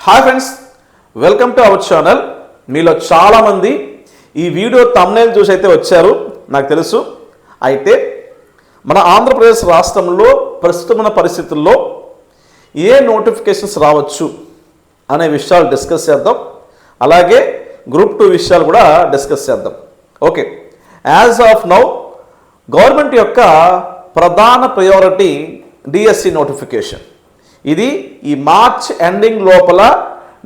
Hi friends welcome to our channel మీలో చాలామంది ఈ వీడియో తమ్నేల్ చూసి అయితే వచ్చారు నాకు తెలుసు. అయితే మన ఆంధ్రప్రదేశ్ రాష్ట్రంలో ప్రస్తుతమైన పరిస్థితుల్లో ఏ నోటిఫికేషన్స్ రావచ్చు అనే విషయాలు డిస్కస్ చేద్దాం. అలాగే గ్రూప్ టూ విషయాలు కూడా డిస్కస్ చేద్దాం. Okay as of now government యొక్క ప్రధాన ప్రయారిటీ డిఎస్సి నోటిఫికేషన్ ఇది ఈ మార్చ్ ఎండింగ్ లోపల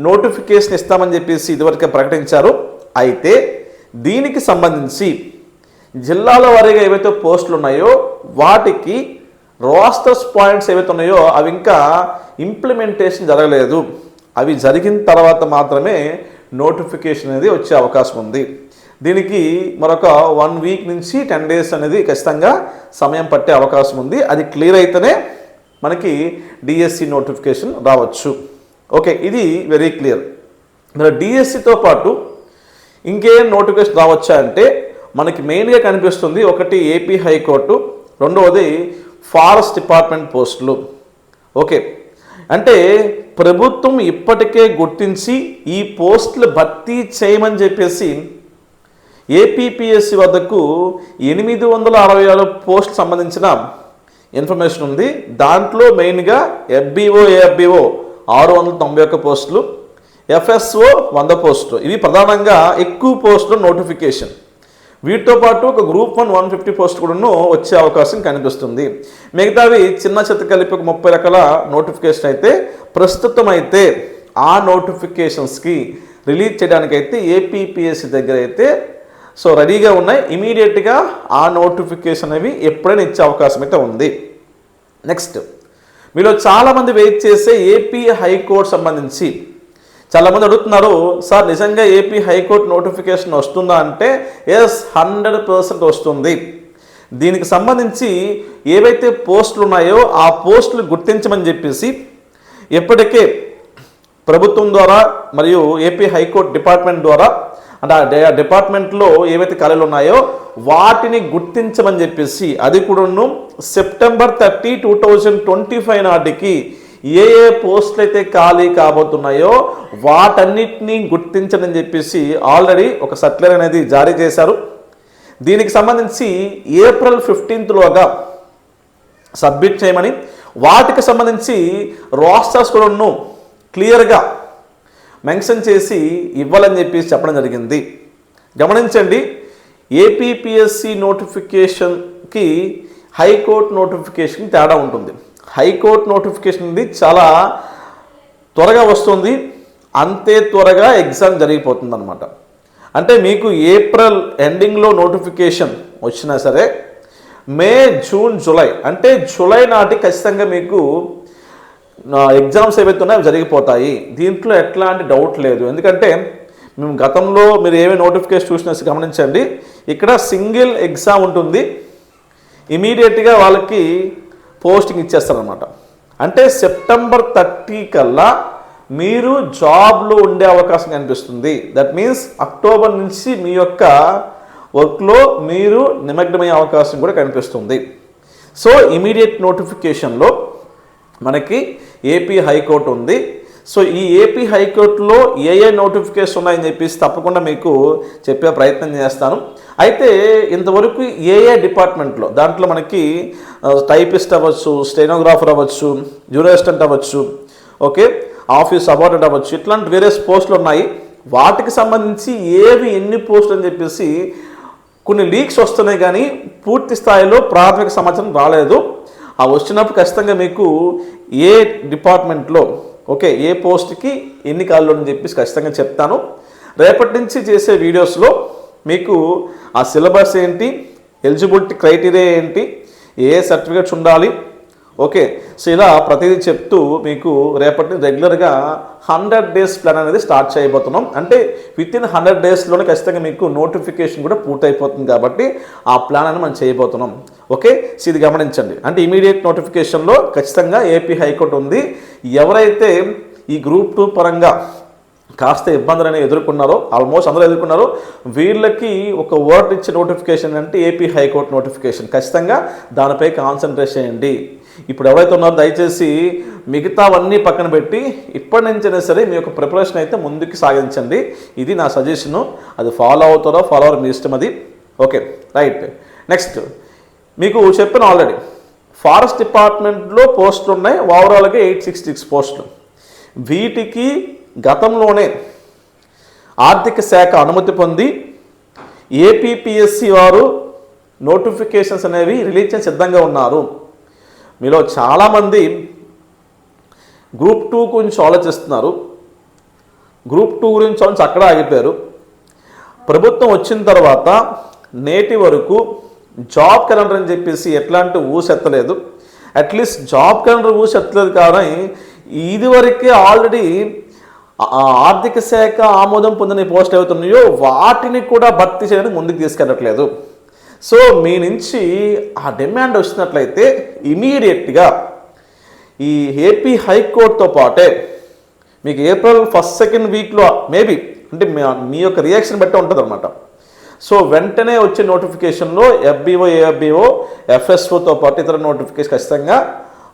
నోటిఫికేషన్ ఇస్తామని చెప్పేసి ఇదివరకే ప్రకటించారు. అయితే దీనికి సంబంధించి జిల్లాల వారీగా ఏవైతే పోస్టులు ఉన్నాయో వాటికి రోస్టర్స్ పాయింట్స్ ఏవైతే ఉన్నాయో అవి ఇంకా ఇంప్లిమెంటేషన్ జరగలేదు. అవి జరిగిన తర్వాత మాత్రమే నోటిఫికేషన్ అనేది వచ్చే అవకాశం ఉంది. దీనికి మరొక వన్ వీక్ నుంచి టెన్ డేస్ అనేది ఖచ్చితంగా సమయం పట్టే అవకాశం ఉంది. అది క్లియర్ అయితేనే మనకి డిఎస్సి నోటిఫికేషన్ రావచ్చు. ఓకే ఇది వెరీ క్లియర్ మరి డిఎస్సితో పాటు ఇంకేం నోటిఫికేషన్ రావచ్చా అంటే మనకి మెయిన్గా కనిపిస్తుంది ఒకటి ఏపీ హైకోర్టు రెండవది ఫారెస్ట్ డిపార్ట్మెంట్ పోస్టులు ఓకే అంటే ప్రభుత్వం ఇప్పటికే గుర్తించి ఈ పోస్టులు భర్తీ చేయమని చెప్పేసి ఏపీపీఎస్సి వద్దకు ఎనిమిది వందల అరవై ఆరు పోస్ట్ సంబంధించిన ఇన్ఫర్మేషన్ ఉంది. దాంట్లో మెయిన్గా ఎఫ్బిఓ ఏఎఫ్బిఓ ఆరు వందల తొంభై ఒక్క పోస్టులు ఎఫ్ఎస్ఓ వంద పోస్టులు. ఇవి ప్రధానంగా ఎక్కువ పోస్టులు నోటిఫికేషన్ వీటితో పాటు ఒక group one one fifty post కూడాను వచ్చే అవకాశం కనిపిస్తుంది. మిగతావి చిన్న చెత్త కలిపి ఒక ముప్పై రకాల నోటిఫికేషన్ అయితే ప్రస్తుతం అయితే ఆ నోటిఫికేషన్స్కి రిలీజ్ చేయడానికైతే ఏపీపీఎస్సి దగ్గర అయితే సో రెడీగా ఉన్నాయి. ఇమీడియట్గా ఆ నోటిఫికేషన్ అవి ఎప్పుడైనా ఇచ్చే అవకాశం అయితే ఉంది. నెక్స్ట్ మీలో చాలామంది వెయిట్ చేసే ఏపీ హైకోర్టు సంబంధించి చాలామంది అడుగుతున్నారు సార్ నిజంగా ఏపీ హైకోర్టు నోటిఫికేషన్ వస్తుందా? అంటే ఎస్ హండ్రెడ్ పర్సెంట్ వస్తుంది. దీనికి సంబంధించి ఏవైతే పోస్టులు ఉన్నాయో ఆ పోస్టులు గుర్తించమని చెప్పేసి ఎప్పటికే ప్రభుత్వం ద్వారా మరియు ఏపీ హైకోర్టు డిపార్ట్మెంట్ ద్వారా అంటే ఆ డిపార్ట్మెంట్లో ఏవైతే ఖాళీలు ఉన్నాయో వాటిని గుర్తించమని చెప్పేసి అది కూడాను September thirty two thousand twenty five నాటికి ఏ ఏ పోస్టులు అయితే ఖాళీ కాబోతున్నాయో వాటన్నిటిని గుర్తించని చెప్పేసి ఆల్రెడీ ఒక సర్క్యులర్ అనేది జారీ చేశారు. దీనికి సంబంధించి ఏప్రిల్ ఫిఫ్టీన్త్లోగా సబ్మిట్ చేయమని వాటికి సంబంధించి రోస్టర్స్ కూడా క్లియర్గా మెన్షన్ చేసి ఇవ్వాలని చెప్పేసి చెప్పడం జరిగింది. గమనించండి ఏపీపీఎస్సి నోటిఫికేషన్కి హైకోర్టు నోటిఫికేషన్ తేడా ఉంటుంది. హైకోర్టు నోటిఫికేషన్ ఇది చాలా త్వరగా వస్తుంది. అంతే త్వరగా ఎగ్జామ్ జరిగిపోతుంది అనమాట అంటే మీకు ఏప్రిల్ ఎండింగ్లో నోటిఫికేషన్ వచ్చినా సరే మే జూన్ జూలై అంటే జూలై నాటి ఖచ్చితంగా మీకు ఎగ్జామ్స్ ఏవైతే ఉన్నాయో అవి జరిగిపోతాయి. దీంట్లో ఎట్లాంటి డౌట్ లేదు. ఎందుకంటే మేము గతంలో మీరు ఏమి నోటిఫికేషన్ చూసినా గమనించండి. ఇక్కడ సింగిల్ ఎగ్జామ్ ఉంటుంది. ఇమీడియట్గా వాళ్ళకి పోస్టింగ్ ఇచ్చేస్తారనమాట అంటే సెప్టెంబర్ థర్టీ కల్లా మీరు జాబ్లో ఉండే అవకాశం కనిపిస్తుంది. దట్ మీన్స్ అక్టోబర్ నుంచి మీ యొక్క వర్క్లో మీరు నిమగ్నమయ్యే అవకాశం కూడా కనిపిస్తుంది. సో ఇమీడియట్ నోటిఫికేషన్లో మనకి ఏపీ హైకోర్టు ఉంది. సో ఈ ఏపీ హైకోర్టులో ఏ ఏ నోటిఫికేషన్ ఉన్నాయని చెప్పేసి తప్పకుండా మీకు చెప్పే ప్రయత్నం చేస్తాను. అయితే ఇంతవరకు ఏ ఏ డిపార్ట్మెంట్లో దాంట్లో మనకి టైపిస్ట్ అవ్వచ్చు స్టెనోగ్రాఫర్ అవ్వచ్చు జూరిస్టెంట్ అవ్వచ్చు ఓకే ఆఫీస్ అవార్డెడ్ అవ్వచ్చు ఇట్లాంటి వేరియస్ పోస్టులు ఉన్నాయి. వాటికి సంబంధించి ఏవి ఎన్ని పోస్టులు అని చెప్పేసి కొన్ని లీక్స్ వస్తున్నాయి కానీ పూర్తి స్థాయిలో ప్రాథమిక సమాచారం రాలేదు. ఆ వచ్చినప్పుడు ఖచ్చితంగా మీకు ఏ డిపార్ట్మెంట్లో ఓకే ఏ పోస్ట్కి ఎన్ని కాళ్ళు అని చెప్పేసి ఖచ్చితంగా చెప్తాను. రేపటి నుంచి చేసే వీడియోస్లో మీకు ఆ సిలబస్ ఏంటి ఎలిజిబిలిటీ క్రైటీరియా ఏంటి ఏ సర్టిఫికేట్స్ ఉండాలి ఓకే సో ఇలా ప్రతిదీ చెప్తూ మీకు రేపటి రెగ్యులర్గా హండ్రెడ్ డేస్ ప్లాన్ అనేది స్టార్ట్ చేయబోతున్నాం. అంటే విత్ ఇన్ హండ్రెడ్ డేస్లోనే ఖచ్చితంగా మీకు నోటిఫికేషన్ కూడా పూర్తయిపోతుంది కాబట్టి ఆ ప్లాన్ అని మనం చేయబోతున్నాం. ఓకే సో ఇది గమనించండి. అంటే ఇమీడియట్ నోటిఫికేషన్లో ఖచ్చితంగా ఏపీ హైకోర్టు ఉంది. ఎవరైతే ఈ గ్రూప్ టూ పరంగా కాస్త ఇబ్బందులు అనేవి ఎదుర్కొన్నారో ఆల్మోస్ట్ అందరూ ఎదుర్కొన్నారో వీళ్ళకి ఒక వర్డ్ ఇచ్చే నోటిఫికేషన్ అంటే ఏపీ హైకోర్టు నోటిఫికేషన్. ఖచ్చితంగా దానిపై కాన్సన్ట్రేట్ చేయండి. ఇప్పుడు ఎవరైతే ఉన్నారో దయచేసి మిగతావన్నీ పక్కన పెట్టి ఇప్పటి నుంచైనా సరే మీ యొక్క ప్రిపరేషన్ అయితే ముందుకు సాగించండి. ఇది నా సజెషను. అది ఫాలో అవుతారో ఫాలో అవర్ మీ ఇష్టం అది. Okay right. నెక్స్ట్ మీకు చెప్పాను ఆల్రెడీ ఫారెస్ట్ డిపార్ట్మెంట్లో పోస్టులు ఉన్నాయి. ఓవరాల్గా ఎయిట్ సిక్స్టీ సిక్స్ పోస్టులు. వీటికి గతంలోనే ఆర్థిక శాఖ అనుమతి పొంది ఏపీపీఎస్సి వారు నోటిఫికేషన్స్ అనేవి రిలీజ్ చేసి సిద్ధంగా ఉన్నారు. మీలో చాలామంది గ్రూప్ టూ గురించి ఆలోచిస్తున్నారు. గ్రూప్ టూ గురించి ఆలోచించి అక్కడ ఆగిపోయారు. ప్రభుత్వం వచ్చిన తర్వాత నేటి వరకు జాబ్ క్యాలెండర్ అని చెప్పేసి ఎట్లాంటి ఊసెత్తలేదు అట్లీస్ట్ జాబ్ క్యాలెండర్ ఊసెత్తలేదు కానీ ఇదివరకే ఆల్రెడీ ఆర్థిక శాఖ ఆమోదం పొందిన పోస్టులు అవుతున్నాయో వాటిని కూడా భర్తీ చేయడానికి ముందుకు తీసుకెళ్ళట్లేదు. సో మీ నుంచి ఆ డిమాండ్ వచ్చినట్లయితే ఇమీడియట్గా ఈ ఏపీ హైకోర్టుతో పాటే మీకు ఏప్రిల్ ఫస్ట్ సెకండ్ వీక్లో మేబీ అంటే మీ- మీ యొక్క రియాక్షన్ బట్టి ఉంటుంది అనమాట సో వెంటనే వచ్చే నోటిఫికేషన్లో ఎఫ్బిఓ ఏఎఫ్బిఓ ఎఫ్ఎస్ఓతో పాటు ఇతర నోటిఫికేషన్ ఖచ్చితంగా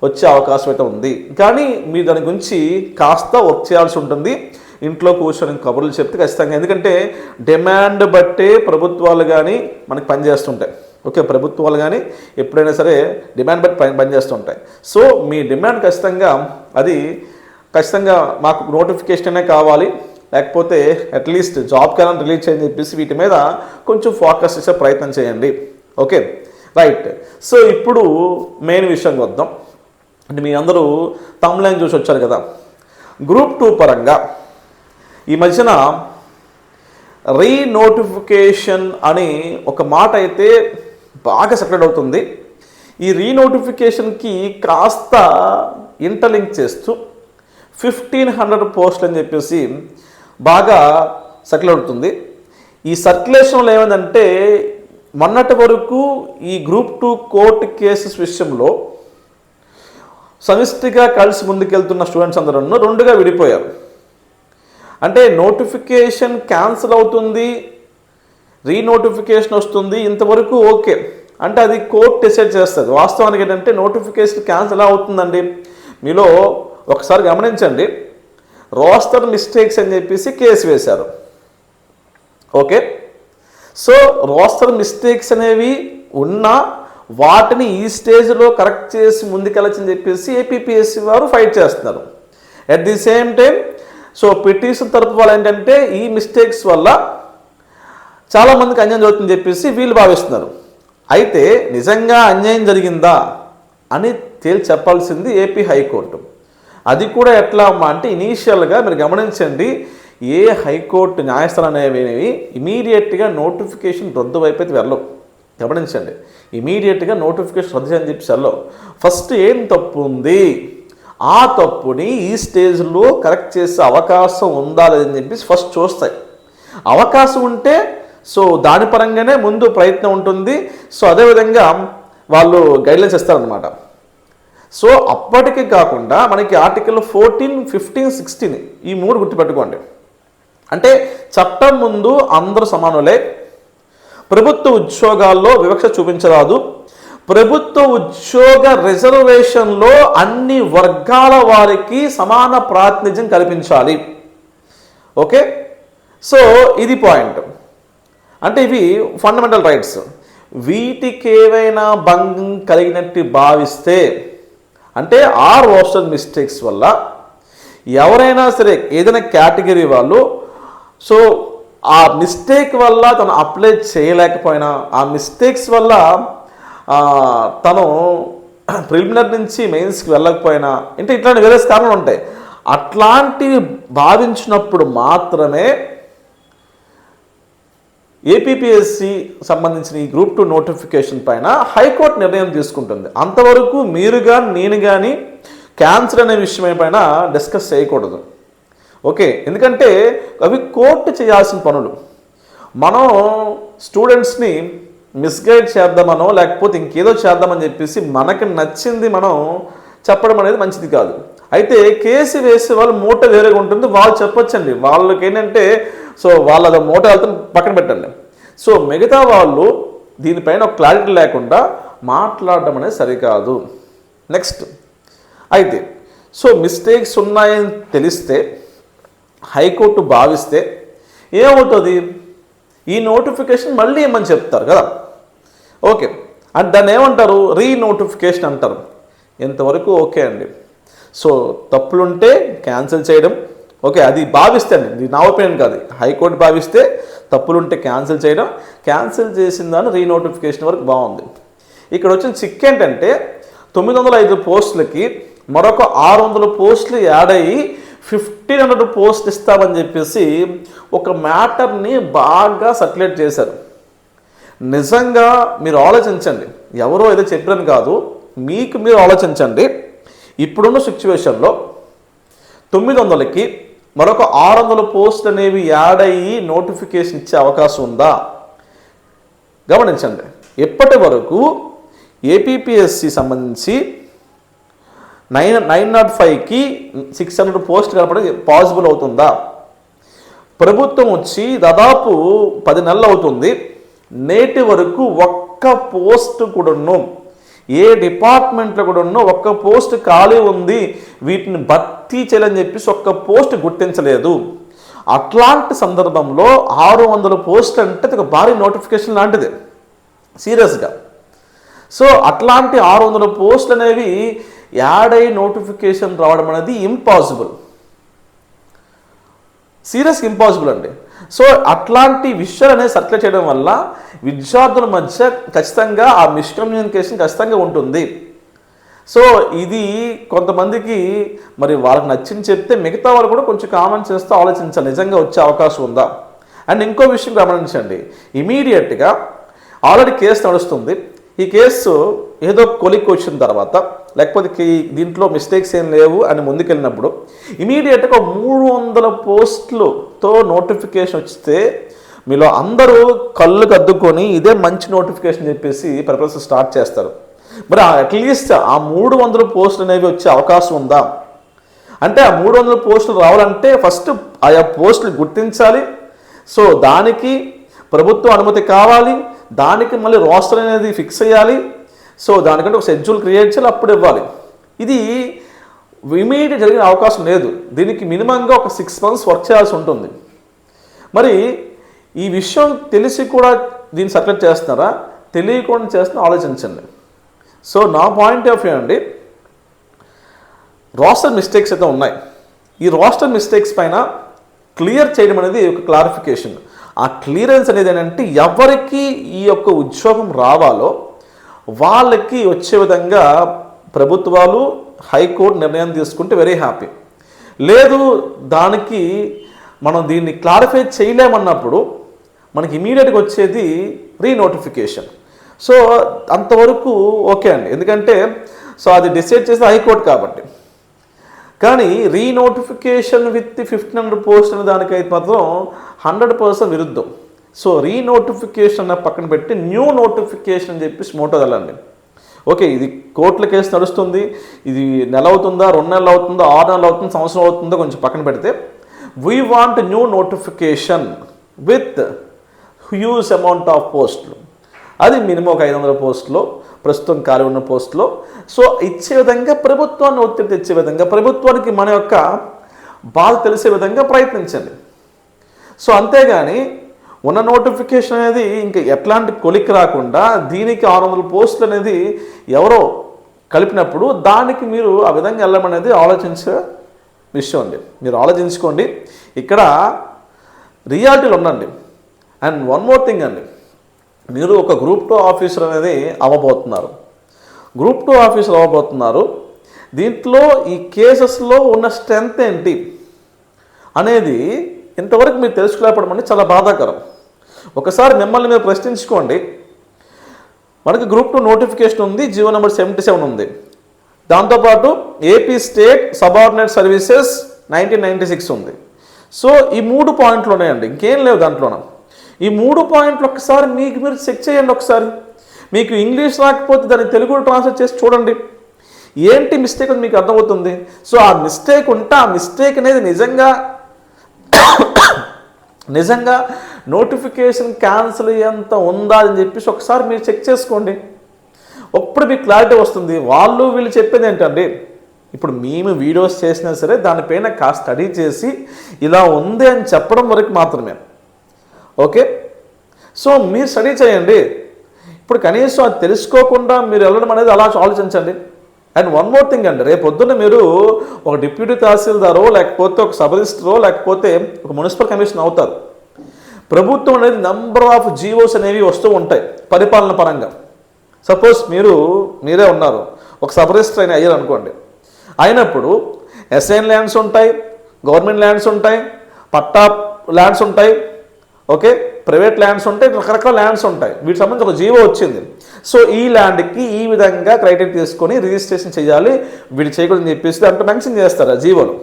వచ్చే అవకాశం అయితే ఉంది. కానీ మీరు దాని గురించి కాస్త వర్క్ చేయాల్సి ఉంటుంది. ఇంట్లో కూర్చొని కబుర్లు చెప్తే ఖచ్చితంగా. ఎందుకంటే డిమాండ్ బట్టే ప్రభుత్వాలు కానీ మనకి పనిచేస్తుంటాయి. ఓకే ప్రభుత్వాలు కానీ ఎప్పుడైనా సరే డిమాండ్ బట్టి పని పనిచేస్తుంటాయి. సో మీ డిమాండ్ ఖచ్చితంగా అది ఖచ్చితంగా మాకు నోటిఫికేషన్ అనే కావాలి. లేకపోతే అట్లీస్ట్ జాబ్ క్యాలెండర్ రిలీజ్ చేయని చెప్పేసి వీటి మీద కొంచెం ఫోకస్ చేసే ప్రయత్నం చేయండి. Okay right. సో ఇప్పుడు మెయిన్ విషయంకి వద్దాం అంటే మీ అందరూ తమ్లైన్ చూసి వచ్చారు కదా. గ్రూప్ టూ పరంగా ఈ మధ్యన రీనోటిఫికేషన్ అని ఒక మాట అయితే బాగా సెపరేట్ అవుతుంది. ఈ రీనోటిఫికేషన్కి కాస్త ఇంటర్లింక్ చేస్తూ ఫిఫ్టీన్ హండ్రెడ్ పోస్టులు అని చెప్పేసి బాగా సర్క్యులేట్ అవుతుంది. ఈ సర్క్యులేషన్లో ఏమైందంటే మొన్నటి వరకు ఈ గ్రూప్ టూ కోర్టు కేసెస్ విషయంలో సమిష్టిగా కలిసి ముందుకెళ్తున్న స్టూడెంట్స్ అందరూ రెండుగా విడిపోయారు. అంటే నోటిఫికేషన్ క్యాన్సిల్ అవుతుంది రీనోటిఫికేషన్ వస్తుంది ఇంతవరకు ఓకే. అంటే అది కోర్ట్ డిసైడ్ చేస్తుంది. వాస్తవానికి ఏంటంటే నోటిఫికేషన్ క్యాన్సిల్ ఎలా అవుతుందండి? మీలో ఒకసారి గమనించండి. రోస్టర్ మిస్టేక్స్ అని చెప్పేసి కేసు వేశారు. ఓకే? సో రోస్టర్ మిస్టేక్స్ అనేవి ఉన్నా వాటిని ఈ స్టేజ్లో కరెక్ట్ చేసి ముందుకెళ్ళచ్చని చెప్పేసి ఏపీపీఎస్సీ వారు ఫైట్ చేస్తున్నారు. At the same time so petition తరపు వాళ్ళు ఏంటంటే ఈ మిస్టేక్స్ వల్ల చాలామందికి అన్యాయం జరుగుతుందని చెప్పేసి వీళ్ళు భావిస్తున్నారు. అయితే నిజంగా అన్యాయం జరిగిందా అని తేల్చి చెప్పాల్సింది ఏపీ హైకోర్టు. అది కూడా ఎట్లా అమ్మా అంటే ఇనీషియల్గా మీరు గమనించండి ఏ హైకోర్టు న్యాయస్థానం అనేవి ఇమీడియట్గా నోటిఫికేషన్ రద్దు వైపు అయితే వెళ్ళవు. గమనించండి ఇమీడియట్గా నోటిఫికేషన్ రద్దు చేయని చెప్పి వెళ్ళవు. ఫస్ట్ ఏం తప్పు ఉంది? ఆ తప్పుని ఈ స్టేజ్లో కరెక్ట్ చేసే అవకాశం ఉందా లేదని చెప్పేసి ఫస్ట్ చూస్తాయి. అవకాశం ఉంటే సో దాని పరంగానే ముందు ప్రయత్నం ఉంటుంది. సో అదేవిధంగా వాళ్ళు గైడ్లైన్స్ ఇస్తారనమాట సో అప్పటికి కాకుండా మనకి ఆర్టికల్ ఫోర్టీన్ ఫిఫ్టీన్ సిక్స్టీన్ ఈ మూడు గుర్తుపెట్టుకోండి. అంటే చట్టం ముందు అందరూ సమానులే. ప్రభుత్వ ఉద్యోగాల్లో వివక్ష చూపించరాదు. ప్రభుత్వ ఉద్యోగ రిజర్వేషన్లో అన్ని వర్గాల వారికి సమాన ప్రాతినిధ్యం కల్పించాలి. ఓకే? సో ఇది పాయింట్. అంటే ఇవి ఫండమెంటల్ రైట్స్. వీటికి ఏవైనా భంగం కలిగినట్టు భావిస్తే అంటే ఆ రోస్టర్ మిస్టేక్స్ వల్ల ఎవరైనా సరే ఏదైనా కేటగిరీ వాళ్ళు సో ఆ మిస్టేక్ వల్ల తను అప్లై చేయలేకపోయినా ఆ మిస్టేక్స్ వల్ల తను ప్రిలిమినర్ నుంచి మెయిన్స్కి వెళ్ళకపోయినా అంటే ఇట్లాంటి వేరే కారణాలు ఉంటాయి. అట్లాంటివి భావించినప్పుడు మాత్రమే ఏపీపీఎస్సి సంబంధించిన ఈ గ్రూప్ టూ నోటిఫికేషన్ పైన హైకోర్టు నిర్ణయం తీసుకుంటుంది. అంతవరకు మీరు కానీ నేను కానీ క్యాన్సర్ అనే విషయం పైన డిస్కస్ చేయకూడదు. ఓకే ఎందుకంటే అవి కోర్టు చేయాల్సిన పనులు. మనం స్టూడెంట్స్ని మిస్గైడ్ చేద్దామనో లేకపోతే ఇంకేదో చేద్దామని చెప్పేసి మనకి నచ్చింది మనం చెప్పడం అనేది మంచిది కాదు. అయితే కేసు వేసే వాళ్ళు మూట వేరేగా ఉంటుంది వాళ్ళు చెప్పొచ్చండి. వాళ్ళకి ఏంటంటే సో వాళ్ళ మూట వెళ్తాం పక్కన పెట్టండి. సో మిగతా వాళ్ళు దీనిపైన ఒక క్లారిటీ లేకుండా మాట్లాడడం అనేది సరికాదు. నెక్స్ట్. అయితే సో మిస్టేక్స్ ఉన్నాయని తెలిస్తే హైకోర్టు భావిస్తే ఏమవుతుంది? ఈ నోటిఫికేషన్ మళ్ళీ ఏమని చెప్తారు కదా? ఓకే. అండ్ దాన్ని ఏమంటారు? రీ నోటిఫికేషన్ అంటారు. ఇంతవరకు ఓకే అండి. సో తప్పులుంటే క్యాన్సిల్ చేయడం. ఓకే అది భావిస్తే అండి. ఇది నా ఒపీనియన్ కాదు. హైకోర్టు భావిస్తే తప్పులుంటే క్యాన్సిల్ చేయడం. క్యాన్సిల్ చేసిన దాన్ని రీ నోటిఫికేషన్ వరకు బాగుంది. ఇక్కడ వచ్చిన చిక్ ఏంటంటే తొమ్మిది వందల ఐదు పోస్టులకి మరొక ఆరు వందల పోస్టులు యాడ్ అయ్యి ఫిఫ్టీన్ హండ్రెడ్ పోస్ట్ ఇస్తామని చెప్పేసి ఒక మ్యాటర్ని బాగా సర్క్యులేట్ చేశారు. నిజంగా మీరు ఆలోచించండి. ఎవరో ఏదో చెప్పారని కాదు మీకు మీరు ఆలోచించండి. ఇప్పుడున్న సిచ్యువేషన్లో తొమ్మిది వందలకి మరొక ఆరు వందల పోస్టులు అనేవి యాడ్ అయ్యి నోటిఫికేషన్ ఇచ్చే అవకాశం ఉందా? గమనించండి. ఎప్పటి వరకు ఏపీపీఎస్సి సంబంధించి నైన్ నైన్ నాట్ ఫైవ్కి సిక్స్ హండ్రెడ్ పోస్ట్ కలపడం పాసిబుల్ అవుతుందా? ప్రభుత్వం వచ్చి దాదాపు పది నెలలు అవుతుంది. నేటి వరకు ఒక్క పోస్ట్ కూడాను ఏ డిపార్ట్మెంట్లో కూడాను ఒక్క పోస్ట్ ఖాళీ ఉంది వీటిని భర్తీ చేయాలని చెప్పేసి ఒక్క పోస్ట్ గుర్తించలేదు. అట్లాంటి సందర్భంలో ఆరు వందల పోస్ట్ అంటే ఒక భారీ నోటిఫికేషన్ లాంటిది సీరియస్గా. సో అట్లాంటి ఆరు వందల పోస్టులు అనేవి యాడ్ నోటిఫికేషన్ రావడం అనేది ఇంపాసిబుల్. సీరియస్ ఇంపాసిబుల్ అండి. సో అట్లాంటి విషయాలు అనేది సర్క్యులేట్ చేయడం వల్ల విద్యార్థుల మధ్య ఖచ్చితంగా ఆ మిస్కమ్యూనికేషన్ ఖచ్చితంగా ఉంటుంది. సో ఇది కొంతమందికి మరి వాళ్ళకి నచ్చింది చెప్తే మిగతా వాళ్ళు కూడా కొంచెం కామెంట్ చేస్తూ ఆలోచించాలి. నిజంగా వచ్చే అవకాశం ఉందా? అండ్ ఇంకో విషయం గమనించండి. ఇమీడియట్గా ఆల్రెడీ కేసు నడుస్తుంది. ఈ కేసు ఏదో కొలిక్ వచ్చిన తర్వాత లేకపోతే దీంట్లో మిస్టేక్స్ ఏం లేవు అని ముందుకెళ్ళినప్పుడు ఇమీడియట్గా మూడు వందల పోస్టులతో నోటిఫికేషన్ వస్తే మీలో అందరూ కళ్ళు కద్దుకొని ఇదే మంచి నోటిఫికేషన్ చెప్పేసి ప్రిపరేషన్ స్టార్ట్ చేస్తారు. మరి అట్లీస్ట్ ఆ మూడు వందల పోస్టులు అనేవి వచ్చే అవకాశం ఉందా? అంటే ఆ మూడు వందల పోస్టులు రావాలంటే ఫస్ట్ ఆయా పోస్టులు గుర్తించాలి. సో దానికి ప్రభుత్వ అనుమతి కావాలి దానికి మళ్ళీ రోస్టర్ అనేది ఫిక్స్ అయ్యాలి సో దానికంటే ఒక షెడ్యూల్ క్రియేట్ చేయాలి అప్పుడు ఇవ్వాలి. ఇది ఇమీడియట్ జరిగిన అవకాశం లేదు. దీనికి మినిమంగా ఒక సిక్స్ మంత్స్ వర్క్ చేయాల్సి ఉంటుంది. మరి ఈ విషయం తెలిసి కూడా దీన్ని సర్క్యులేట్ చేస్తున్నారా? తెలియకుండా చేస్తున్నా ఆలోచించండి. సో నా పాయింట్ ఆఫ్ వ్యూ అండి రోస్టర్ మిస్టేక్స్ అయితే ఉన్నాయి. ఈ రోస్టర్ మిస్టేక్స్ పైన క్లియర్ చేయడం అనేది ఒక క్లారిఫికేషన్ ఆ క్లియరెన్స్ అనేది ఏంటంటే ఎవరికి ఈ యొక్క ఉద్యోగం రావాలో వాళ్ళకి వచ్చే విధంగా ప్రభుత్వాలు హైకోర్టు నిర్ణయం తీసుకుంటే వెరీ హ్యాపీ లేదు దానికి మనం దీన్ని క్లారిఫై చేయలేమన్నప్పుడు మనకి ఇమీడియట్గా వచ్చేది రీనోటిఫికేషన్ సో అంతవరకు ఓకే అండి. ఎందుకంటే సో అది డిసైడ్ చేసి హైకోర్టు కాబట్టి. కానీ renotification with fifteen hundred post అనే దానికైతే మాత్రం హండ్రెడ్ పర్సెంట్ విరుద్ధం. సో రీనోటిఫికేషన్ అన్న పక్కన పెట్టి న్యూ నోటిఫికేషన్ అని చెప్పేసి మోటో వెళ్ళండి. ఓకే ఇది కోర్టుల కేసు నడుస్తుంది. ఇది నెల అవుతుందా రెండు నెలలు అవుతుందా ఆరు నెలలు అవుతుందా సంవత్సరం అవుతుందో కొంచెం పక్కన పెడితే we want new notification with huge amount of పోస్టులు అది మినిమం ఒక ఐదు వందల పోస్టులో ప్రస్తుతం ఖాళీ ఉన్న పోస్టులో. సో ఇచ్చే విధంగా ప్రభుత్వాన్ని ఒత్తిడి తెచ్చే విధంగా ప్రభుత్వానికి మన యొక్క బాధ తెలిసే విధంగా ప్రయత్నించండి. సో అంతేగాని ఉన్న నోటిఫికేషన్ అనేది ఇంకా ఎట్లాంటి కొలిక్ రాకుండా దీనికి ఆరు వందల పోస్టులు అనేది ఎవరో కలిపినప్పుడు దానికి మీరు ఆ విధంగా వెళ్ళమనేది ఆలోచించే విషయం అండి. మీరు ఆలోచించుకోండి. ఇక్కడ రియాలిటీలు ఉండండి. అండ్ వన్ మోర్ థింగ్ అండి. మీరు ఒక గ్రూప్ టూ ఆఫీసర్ అనేది అవ్వబోతున్నారు. గ్రూప్ టూ ఆఫీసర్ అవ్వబోతున్నారు. దీంట్లో ఈ కేసెస్లో ఉన్న స్ట్రెంగ్త్ ఏంటి అనేది ఇంతవరకు మీరు తెలుసుకోలేకపోవడం అనేది చాలా బాధాకరం. ఒకసారి మిమ్మల్ని మీరు ప్రశ్నించుకోండి. మనకి గ్రూప్ టూ నోటిఫికేషన్ ఉంది జీవో నెంబర్ సెవెంటీ సెవెన్ ఉంది. దాంతోపాటు AP state subordinate services nineteen ninety six ఉంది. సో ఈ మూడు పాయింట్లు ఉన్నాయండి ఇంకేం లేవు దాంట్లోన. ఈ మూడు పాయింట్లు ఒకసారి మీకు మీరు చెక్ చేయండి ఒకసారి. మీకు ఇంగ్లీష్ రాకపోతే దాన్ని తెలుగులో ట్రాన్స్లేట్ చేసి చూడండి. ఏంటి మిస్టేక్ అని మీకు అర్థమవుతుంది? సో ఆ మిస్టేక్ ఉంటే ఆ మిస్టేక్ అనేది నిజంగా నిజంగా నోటిఫికేషన్ క్యాన్సిల్ అయ్యేంత ఉందా అని చెప్పేసి ఒకసారి మీరు చెక్ చేసుకోండి. అప్పుడు మీకు క్లారిటీ వస్తుంది. వాళ్ళు వీళ్ళు చెప్పేది ఏంటండి? ఇప్పుడు మేము వీడియోస్ చేసినా సరే దానిపైన కాస్త స్టడీ చేసి ఇలా ఉంది అని చెప్పడం వరకు మాత్రమే. ఓకే? సో మీరు స్టడీ చేయండి. ఇప్పుడు కనీసం అది తెలుసుకోకుండా మీరు వెళ్ళడం అనేది అలా ఆలోచించండి. అండ్ వన్ మోర్ థింగ్ అండి రేపు పొద్దున్న మీరు ఒక డిప్యూటీ తహసీల్దారో లేకపోతే ఒక సబ్ రిజిస్టరో లేకపోతే ఒక మున్సిపల్ కమిషన్ అవుతారు. ప్రభుత్వం అనేది నెంబర్ ఆఫ్ జీవోస్ అనేవి వస్తూ ఉంటాయి పరిపాలన పరంగా. సపోజ్ మీరు మీరే ఉన్నారు. ఒక సబ్ రిజిస్టర్ అయిన అయ్యారు అనుకోండి. అయినప్పుడు ఎస్ఐన్ ల్యాండ్స్ ఉంటాయి గవర్నమెంట్ ల్యాండ్స్ ఉంటాయి పట్టా ల్యాండ్స్ ఉంటాయి ఓకే? ప్రైవేట్ ల్యాండ్స్ ఉంటాయి రకరకాల ల్యాండ్స్ ఉంటాయి. వీటికి సంబంధించి ఒక జీవో వచ్చింది. సో ఈ ల్యాండ్కి ఈ విధంగా క్రైటీరియా తీసుకొని రిజిస్ట్రేషన్ చేయాలి. వీడు చేయకూడదని చెప్పేసి దాంట్లో మెన్షన్ చేస్తారు ఆ జీవోలు?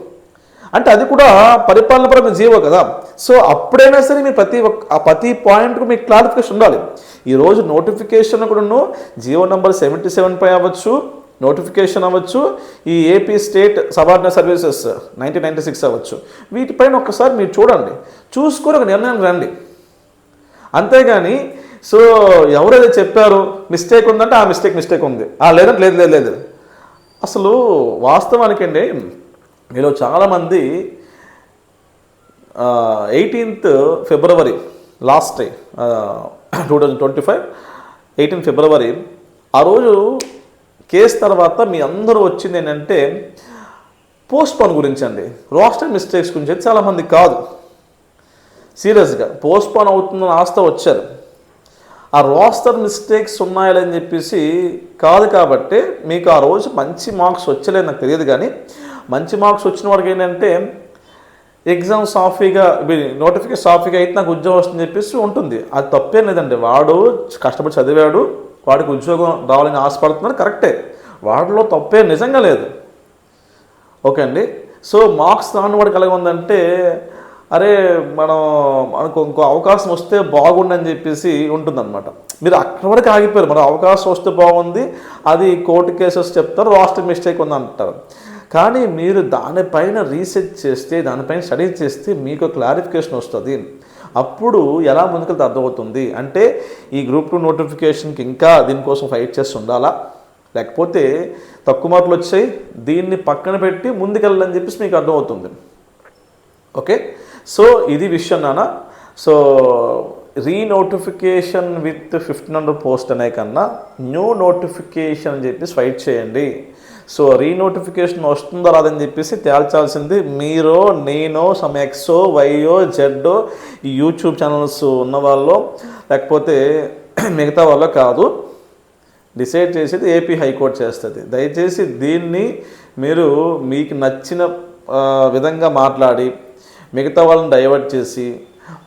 అంటే అది కూడా పరిపాలనపరమైన జీవో కదా. సో అప్పుడైనా సరే మీ ప్రతి ఒక్క ఆ ప్రతి పాయింట్కు మీకు క్లారిఫికేషన్ ఉండాలి. ఈరోజు నోటిఫికేషన్ కూడాను జీవో నెంబర్ సెవెంటీ సెవెన్ పై అవ్వచ్చు. నోటిఫికేషన్ అవ్వచ్చు ఈ AP state subordinate services nineteen ninety six అవ్వచ్చు. వీటిపైన ఒక్కసారి మీరు చూడండి. చూసుకొని ఒక నిర్ణయం రండి. అంతేగాని సో ఎవరైతే చెప్పారో మిస్టేక్ ఉందంటే ఆ మిస్టేక్ మిస్టేక్ ఉంది. ఆ లేదంటే లేదు లేదు లేదు. అసలు వాస్తవానికి అండి మీలో చాలామంది eighteenth February last two thousand twenty five eighteen February ఆ రోజు కేసు తర్వాత మీ అందరూ వచ్చింది ఏంటంటే పోస్ట్ పోన్ గురించి అండి రోస్టర్ మిస్టేక్స్ గురించి అయితే చాలామంది కాదు. సీరియస్గా పోస్ట్ పోన్ అవుతుందని ఆస్త వచ్చారు. ఆ రోస్టర్ మిస్టేక్స్ ఉన్నాయని చెప్పేసి కాదు కాబట్టి మీకు ఆ రోజు మంచి మార్క్స్ వచ్చలేదు నాకు తెలియదు కానీ మంచి మార్క్స్ వచ్చిన వాడికి ఏంటంటే ఎగ్జామ్ సాఫీగా నోటిఫికేషన్ సాఫీగా అయితే నాకు ఉద్యోగం వస్తుందని చెప్పేసి ఉంటుంది. అది తప్పేం లేదండి. వాడు కష్టపడి చదివాడు వాడికి ఉద్యోగం రావాలని ఆశపడుతున్నారు కరెక్టే. వాడిలో తప్పే నిజంగా లేదు. ఓకే అండి. సో మార్క్స్ రాని వాడికి కలిగి ఉందంటే అరే మనం మనకు ఇంకో అవకాశం వస్తే బాగుండని చెప్పేసి ఉంటుందన్నమాట. మీరు అక్కడి వరకు ఆగిపోయారు. మన అవకాశం వస్తే బాగుంది అది కోర్టు కేసెస్ చెప్తారు రాష్ట్ర మిస్టేక్ ఉంది అంటారు కానీ మీరు దానిపైన రీసెర్చ్ చేస్తే దానిపైన స్టడీ చేస్తే మీకు క్లారిఫికేషన్ వస్తుంది. అప్పుడు ఎలా ముందుకెళ్తే అర్థమవుతుంది అంటే ఈ గ్రూప్ టూ నోటిఫికేషన్కి ఇంకా దీనికోసం ఫైట్ చేసి ఉండాలా? లేకపోతే తక్కువ మార్కులు వచ్చాయి దీన్ని పక్కన పెట్టి ముందుకెళ్ళాలని చెప్పేసి మీకు అర్థమవుతుంది. ఓకే? సో ఇది విషయం నాన్న. So renotification with fifteen hundred post అనే కన్నా న్యూ నోటిఫికేషన్ అని చెప్పి ఫైట్ చేయండి. సో రీనోటిఫికేషన్ వస్తుందో రాదని చెప్పేసి తేల్చాల్సింది మీరో నేనో సమ్ ఎక్సో వైయో జెడ్డో ఈ యూట్యూబ్ ఛానల్స్ ఉన్న వాళ్ళు లేకపోతే మిగతా వాళ్ళు కాదు డిసైడ్ చేసేది ఏపీ హైకోర్టు చేస్తుంది. దయచేసి దీన్ని మీరు మీకు నచ్చిన విధంగా మాట్లాడి మిగతా వాళ్ళని డైవర్ట్ చేసి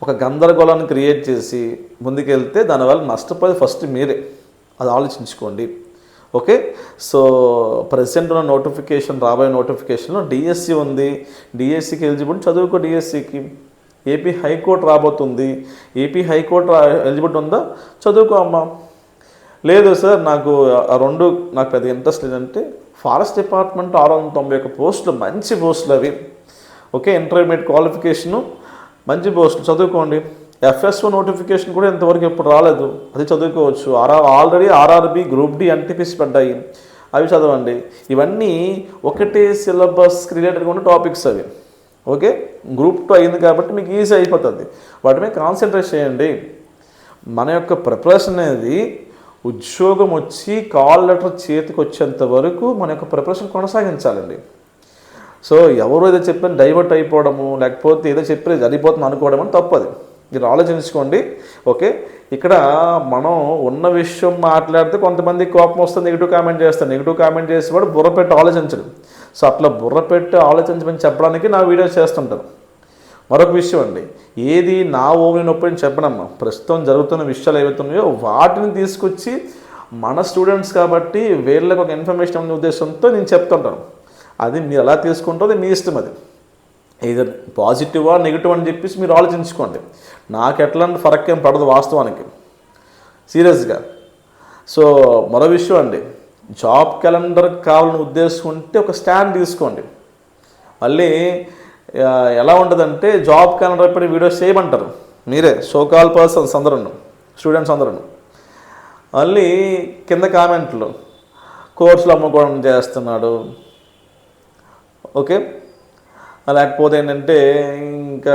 ఒక గందరగోళాన్ని క్రియేట్ చేసి ముందుకెళ్తే దానివల్ల నష్టపోయేది ఫస్ట్ మీరే. అది ఆలోచించుకోండి. ఓకే? సో ప్రజెంట్ ఉన్న నోటిఫికేషన్ రాబోయే నోటిఫికేషన్లో డిఎస్సి ఉంది. డిఎస్సికి ఎలిజిబుల్ చదువుకో డిఎస్సికి. ఏపీ హైకోర్టు రాబోతుంది. ఏపీ హైకోర్టు ఎలిజిబుల్ ఉందా? చదువుకో అమ్మా. లేదు సార్ నాకు ఆ రెండు నాకు పెద్ద ఇంట్రెస్ట్ లేదంటే ఫారెస్ట్ డిపార్ట్మెంట్ ఆరు వందల తొంభై ఒక పోస్టులు మంచి పోస్టులు అవి. ఓకే ఇంటర్మీడియట్ క్వాలిఫికేషను మంచి పోస్టులు. చదువుకోండి. ఎఫ్ఎస్ఓ నోటిఫికేషన్ కూడా ఇంతవరకు ఎప్పుడు రాలేదు. అది చదువుకోవచ్చు. RR already RRB group D NTPC పడ్డాయి. అవి చదవండి. ఇవన్నీ ఒకటే సిలబస్ రిలేటెడ్గా ఉన్న టాపిక్స్ అవి. ఓకే? గ్రూప్ టూ అయింది కాబట్టి మీకు ఈజీ అయిపోతుంది. వాటి మీద కాన్సన్ట్రేట్ చేయండి. మన యొక్క ప్రిపరేషన్ అనేది ఉద్యోగం వచ్చి కాల్ లెటర్ చేతికి వచ్చేంత వరకు మన యొక్క ప్రిపరేషన్ కొనసాగించాలండి. సో ఎవరు ఏదో చెప్పిన డైవర్ట్ అయిపోవడము లేకపోతే ఏదో చెప్పి జరిగిపోతుంది అనుకోవడం అని తప్పదు. మీరు ఆలోచించుకోండి. ఓకే? ఇక్కడ మనం ఉన్న విషయం మాట్లాడితే కొంతమంది కోపం వస్తుంది నెగిటివ్ కామెంట్ చేస్తారు. నెగిటివ్ కామెంట్ చేసేవాడు బుర్ర పెట్టి ఆలోచించడు సో అట్లా బుర్ర పెట్టి ఆలోచించమని చెప్పడానికి నా వీడియోస్ చేస్తుంటాను మరొక విషయం అండి. ఏది నా ఓవి నొప్పి అని చెప్పనమ్మా. ప్రస్తుతం జరుగుతున్న విషయాలు ఏవైతున్నాయో వాటిని తీసుకొచ్చి మన స్టూడెంట్స్ కాబట్టి వీళ్ళకి ఒక ఇన్ఫర్మేషన్ అనే ఉద్దేశంతో నేను చెప్తుంటాను. అది మీరు ఎలా తీసుకుంటారో మీ ఇష్టం అది. ఇది పాజిటివా నెగిటివ్ అని చెప్పేసి మీరు ఆలోచించుకోండి. నాకు ఎట్లాంటి ఫరక్ ఏం పడదు వాస్తవానికి. సీరియస్గా. సో మరో విషయం అండి. జాబ్ క్యాలెండర్ కావాలని ఉద్దేశం ఉంటే ఒక స్టాండ్ తీసుకోండి. మళ్ళీ ఎలా ఉంటుందంటే జాబ్ క్యాలెండర్ ఎప్పుడు వీడియోస్ చేయమంటారు. మీరే సోకాల్ పర్సన్స్ అందరూ స్టూడెంట్స్ అందరూ మళ్ళీ కింద కామెంట్లు. కోర్సులు అమ్ముకోవడం చేస్తున్నాడు. ఓకే? లేకపోతే ఏంటంటే ఇంకా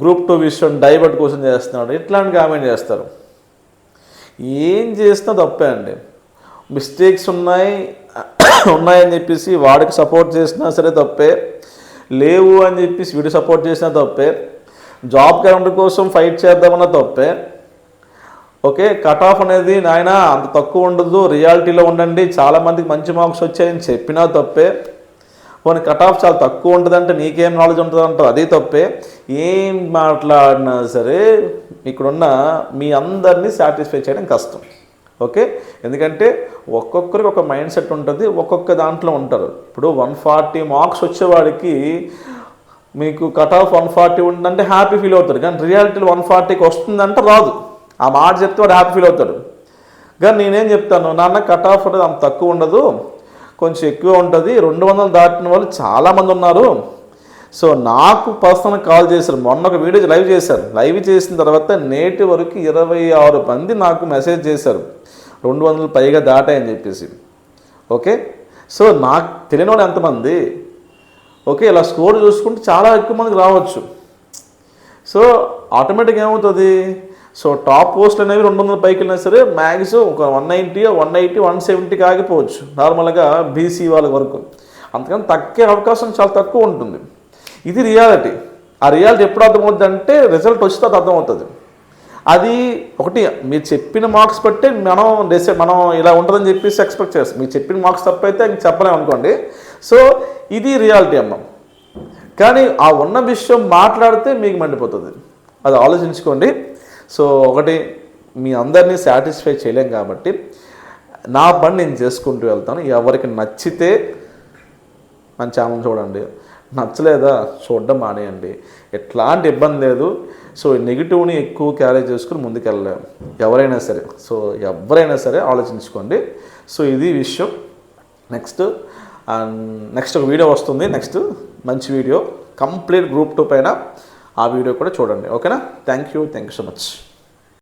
గ్రూప్ టూ విషయం డైవర్ట్ కోసం చేస్తున్నాడు. ఇట్లాంటి కామెంట్ చేస్తారు. ఏం చేసినా తప్పే అండి. మిస్టేక్స్ ఉన్నాయి ఉన్నాయని చెప్పేసి వాడికి సపోర్ట్ చేసినా సరే తప్పే. లేవు అని చెప్పేసి వీడు సపోర్ట్ చేసినా తప్పే. జాబ్ క్యాలెండర్ కోసం ఫైట్ చేద్దామన్నా తప్పే. ఓకే కట్ ఆఫ్ అనేది నాయన అంత తక్కువ ఉండదు. రియాలిటీలో ఉండండి. చాలామందికి మంచి మార్క్స్ వచ్చాయని చెప్పినా తప్పే. పోనీ కట్ ఆఫ్ చాలా తక్కువ ఉంటుందంటే నీకేం నాలెడ్జ్ ఉంటుంది అంటారు. అది తప్పే. ఏం మాట్లాడినా సరే ఇక్కడున్న మీ అందరినీ సాటిస్ఫై చేయడం కష్టం. ఓకే? ఎందుకంటే ఒక్కొక్కరికి ఒక మైండ్ సెట్ ఉంటుంది ఒక్కొక్క దాంట్లో ఉంటారు. ఇప్పుడు వన్ ఫార్టీ మార్క్స్ వచ్చేవాడికి మీకు కట్ ఆఫ్ వన్ ఫార్టీ ఉందంటే హ్యాపీ ఫీల్ అవుతాడు కానీ రియాలిటీలో వన్ ఫార్టీకి వస్తుందంటే రాదు. ఆ మాట చెప్తే వాడు హ్యాపీ ఫీల్ అవుతాడు. కానీ నేనేం చెప్తాను? నాన్న కట్ ఆఫ్ అనేది అంత తక్కువ ఉండదు. కొంచెం ఎక్కువ ఉంటుంది. రెండు వందలు దాటిన వాళ్ళు చాలామంది ఉన్నారు. సో నాకు పర్సనల్ కాల్ చేశారు. మొన్న ఒక వీడియో లైవ్ చేశారు. లైవ్ చేసిన తర్వాత నేటి వరకు ఇరవై ఆరు మంది నాకు మెసేజ్ చేశారు. రెండు వందలు పైగా దాటాయని చెప్పేసి. ఓకే? సో నాకు తెలియని వాళ్ళు ఎంతమంది? ఓకే ఇలా స్కోర్ చూసుకుంటే చాలా ఎక్కువ మందికి రావచ్చు. సో ఆటోమేటిక్గా ఏమవుతుంది? సో టాప్ పోస్టులు అనేవి రెండు వందల పైకి వెళ్ళినా సరే మ్యాక్సిమం ఒక one ninety one eighty one సెవెంటీకి ఆగిపోవచ్చు నార్మల్గా బీసీ వాళ్ళ వరకు. అంతకని తక్కే అవకాశం చాలా తక్కువ ఉంటుంది. ఇది రియాలిటీ. ఆ రియాలిటీ ఎప్పుడు అర్థమవుతుంది అంటే రిజల్ట్ వస్తే అది అర్థమవుతుంది. అది ఒకటి మీరు చెప్పిన మార్క్స్ బట్టే మనం డిసైడ్ మనం ఇలా ఉంటుందని చెప్పేసి ఎక్స్పెక్ట్ చేస్తాం. మీరు చెప్పిన మార్క్స్ తప్పైతే ఇంక చెప్పలేము అనుకోండి. సో ఇది రియాలిటీ అమ్మ. కానీ ఆ ఉన్న విషయం మాట్లాడితే మీకు మండిపోతుంది. అది ఆలోచించుకోండి. సో ఒకటి మీ అందరినీ సాటిస్ఫై చేయలేం కాబట్టి నా పని నేను చేసుకుంటూ వెళ్తాను. ఎవరికి నచ్చితే మన ఛానల్ చూడండి. నచ్చలేదా? చూడడం మానేయండి. ఎట్లాంటి ఇబ్బంది లేదు. సో నెగిటివ్ని ఎక్కువ క్యారీ చేసుకుని ముందుకెళ్ళలేము ఎవరైనా సరే. సో ఎవరైనా సరే ఆలోచించుకోండి. సో ఇది విషయం. నెక్స్ట్ అండ్ నెక్స్ట్ ఒక వీడియో వస్తుంది. నెక్స్ట్ మంచి వీడియో. కంప్లీట్ గ్రూప్ టూ పైన ఆ వీడియో కూడా చూడండి. ఓకేనా? Thank you thank you so much